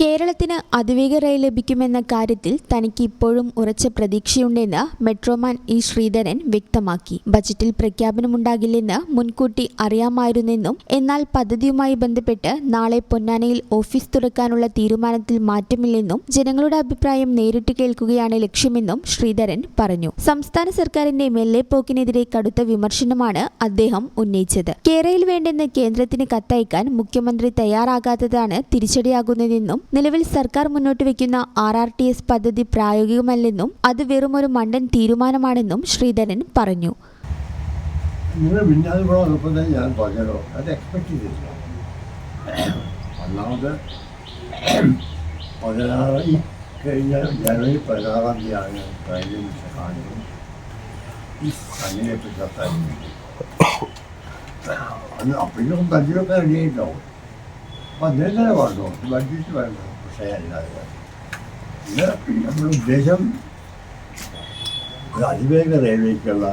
കേരളത്തിന് അതിവേഗ റെയിൽ ലഭിക്കുമെന്ന കാര്യത്തിൽ തനിക്ക് ഇപ്പോഴും ഉറച്ച പ്രതീക്ഷയുണ്ടെന്ന് മെട്രോമാൻ ഇ ശ്രീധരൻ വ്യക്തമാക്കി. ബജറ്റിൽ പ്രഖ്യാപനമുണ്ടാകില്ലെന്ന് മുൻകൂട്ടി അറിയാമായിരുന്നെന്നും എന്നാൽ പദ്ധതിയുമായി ബന്ധപ്പെട്ട് നാളെ പൊന്നാനയിൽ ഓഫീസ് തുറക്കാനുള്ള തീരുമാനത്തിൽ മാറ്റമില്ലെന്നും ജനങ്ങളുടെ അഭിപ്രായം നേരിട്ട് കേൾക്കുകയാണ് ലക്ഷ്യമെന്നും ശ്രീധരൻ പറഞ്ഞു. സംസ്ഥാന സർക്കാരിന്റെ മെല്ലെപ്പോക്കിനെതിരെ കടുത്ത വിമർശനമാണ് അദ്ദേഹം ഉന്നയിച്ചത്. കേരളയിൽ വേണ്ടെന്ന് കേന്ദ്രത്തിന് കത്തയക്കാൻ മുഖ്യമന്ത്രി തയ്യാറാകാത്തതാണ് തിരിച്ചടിയാകുന്നതെന്നും നിലവിൽ സർക്കാർ മുന്നോട്ട് വയ്ക്കുന്ന ആർ ആർ ടി എസ് പദ്ധതി പ്രായോഗികമല്ലെന്നും അത് വെറുമൊരു മണ്ടൻ തീരുമാനമാണെന്നും ശ്രീധരൻ പറഞ്ഞു. ഞാൻ പറഞ്ഞല്ലോ അത് എക്സ്പെക്ട് ചെയ്തിട്ടില്ല. ഒന്നാമത് ഈ അന്ന് അപ്പം അദ്ദേഹം തന്നെ പറഞ്ഞു ബഡ്ജറ്റ് വേണ്ട പക്ഷേ അല്ലാതെ ഇത് നമ്മുടെ ഉദ്ദേശം ഒരു അതിവേഗ റെയിൽവേക്കുള്ള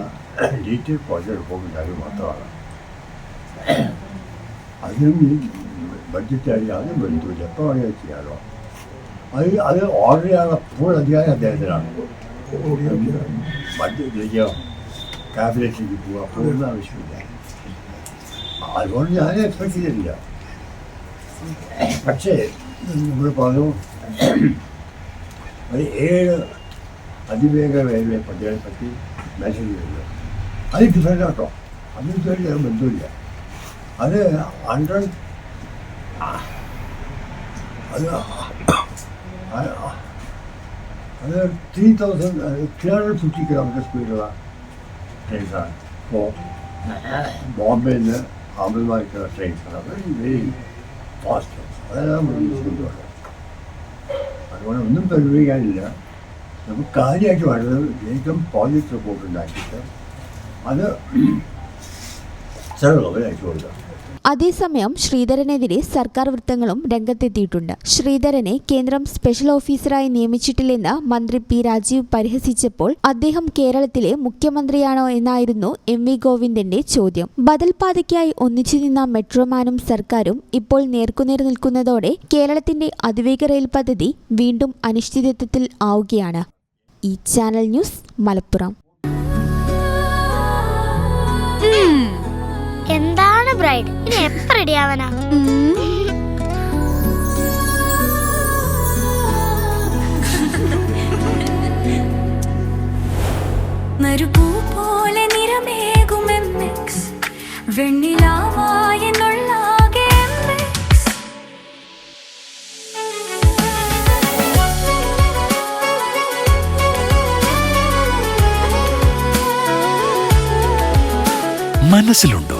ഡീറ്റെയിൽ പ്രോജക്റ്റ് റിപ്പോർട്ട് മാത്രമാണ് അതിനും ഈ ബഡ്ജറ്റായി അതിനും ബന്ധമില്ല എപ്പോൾ വേണമെങ്കിൽ ചെയ്യാമല്ലോ അത് അത് ഓർഡർ ചെയ്യാനുള്ള ഫുൾ അധികാരം അദ്ദേഹത്തിനാണ് ബഡ്ജറ്റിലേക്കോ ക്യാബിനറ്റിലേക്ക് പോവുക പോകുന്ന ആവശ്യമില്ല അതുകൊണ്ട് ഞാൻ എക്സ്പെക്ട് ചെയ്തിട്ടില്ല പക്ഷേ നമ്മൾ പറഞ്ഞു ഒരു ഏഴ് അതിവേഗ റെയിൽവേ പദ്ധതികളെ പറ്റി മെസ്സേജ് ചെയ്തു അത് ഡിഫറെന്റ് ആട്ടോ അത് ഇതുവരെ ഞാൻ ബന്ധമില്ല അത് ഹൺഡ്രഡ് അത് അത് three thousand three hundred fifty kilometre സ്പീഡുള്ള ട്രെയിൻസാണ് ഇപ്പോൾ ബോംബെയിൽ നിന്ന് അഹമ്മദാബാദിലേക്കുള്ള ട്രെയിൻസാണ് വെരി അതുകൊണ്ട് ഒന്നും പരിഗണിക്കാനില്ല നമുക്ക് കാര്യമായിട്ട് വേണ്ടത് വേഗം പ്രോജക്റ്റ് റിപ്പോർട്ട് ഉണ്ടാക്കിയിട്ട് അത് ചെറുതവർ അയച്ചു കൊടുക്കുക അതേസമയം ശ്രീധരനെതിരെ സർക്കാർ വൃത്തങ്ങളും രംഗത്തെത്തിയിട്ടുണ്ട്. ശ്രീധരനെ കേന്ദ്രം സ്പെഷ്യൽ ഓഫീസറായി നിയമിച്ചിട്ടില്ലെന്ന് മന്ത്രി പി രാജീവ് പരിഹസിച്ചപ്പോൾ അദ്ദേഹം കേരളത്തിലെ മുഖ്യമന്ത്രിയാണോ എന്നായിരുന്നു എം വി ഗോവിന്ദന്റെ ചോദ്യം. ബദൽപാതയ്ക്കായി ഒന്നിച്ചു നിന്ന മെട്രോമാനും സർക്കാരും ഇപ്പോൾ നേർക്കുനേർ നിൽക്കുന്നതോടെ കേരളത്തിന്റെ അതിവേഗ റെയിൽ പദ്ധതി വീണ്ടും അനിശ്ചിതത്വത്തിൽ ആവുകയാണ്. ഈ ചാനൽ ന്യൂസ് മലപ്പുറം. ബ്രൈഡ് ഇനി എപ്പ റെഡി ആവാനാ പോലെ. വെണ്ണിലാവായെന്നുള്ളാകെ. മനസ്സിലുണ്ടോ